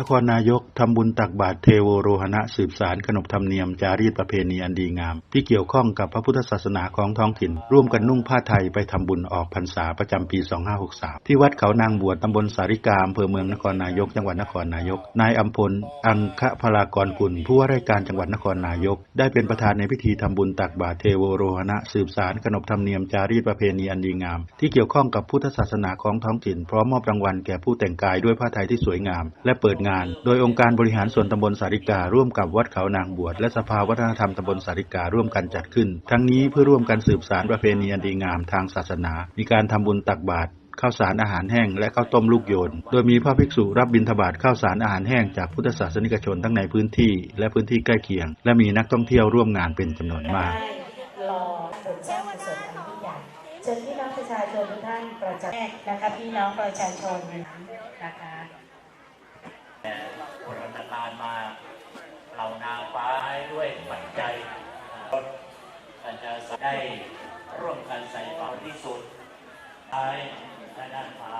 นครนายกทำบุญตักบาตรเทโวโรหณะสืบสารขนบธรรมเนียมจารีตประเพณีอันดีงาม ที่เกี่ยวข้องกับพระพุทธศาสนาของท้องถิ่น ร่วมกันนุ่งผ้าไทยไปทำบุญออกพรรษาประจำปี 2563 ที่วัดเขานางบวชตำบลสาริกาอำเภอเมืองนครนายก จังหวัดนครนายก นายอัมพล อังคพลากรกุลผู้ว่าราชการจังหวัดนครนายก ได้เป็นประธานในพิธีทำบุญตักบาตรเทโวโรหณะสืบสารขนบธรรมเนียมจารีตประเพณีอันดีงาม ที่เกี่ยวข้องกับพุทธศาสนาของท้องถิ่น พร้อมมอบรางวัลแก่ผู้แต่งกายด้วยผ้าไทยที่สวยงาม และเปิดงาน โดยองค์การบริหารส่วนตำบลสาริการ่วมกับวัดเขานางบวชและสภาวัฒนธรรมตำบลสาริการ่วมกันจัดขึ้น ทั้งนี้เพื่อร่วมกันสืบสารประเพณีอันดีงามทางศาสนา มีการทำบุญตักบาตรข้าวสารอาหารแห้งและข้าวต้มลูกโยน โดยมีพระภิกษุรับบิณฑบาตข้าวสารอาหารแห้งจากพุทธศาสนิกชนทั้งในพื้นที่ และพื้นที่ใกล้เคียง และมีนักท่องเที่ยวร่วมงานเป็นจำนวนมากรอผลสร้างกุศลอันยิ่งใหญ่เชิญพี่น้องประชาชนทุกท่านประจักษ์นะคะพี่น้องประชาชนนะคะ บรรทานมาเหล่านางฟ้า ให้ด้วยปัจจัยอาจจะได้ร่วมกันใส่ความที่สุดท้ายทางด้านขวา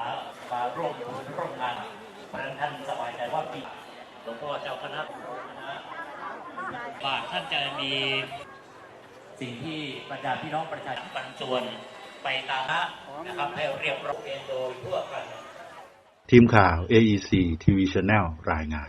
มาร่วมบุญร่วมงานเพราะท่านสบายใจว่าปีหลวงพ่อเจ้าคณะคณะบาทท่านจะมีสิ่งที่บรรดาพี่น้องประชาชนบรรจวนไปตามนะครับให้เรียบร้อยโดยทั่วกัน ทีมข่าว AEC TV Channel รายงาน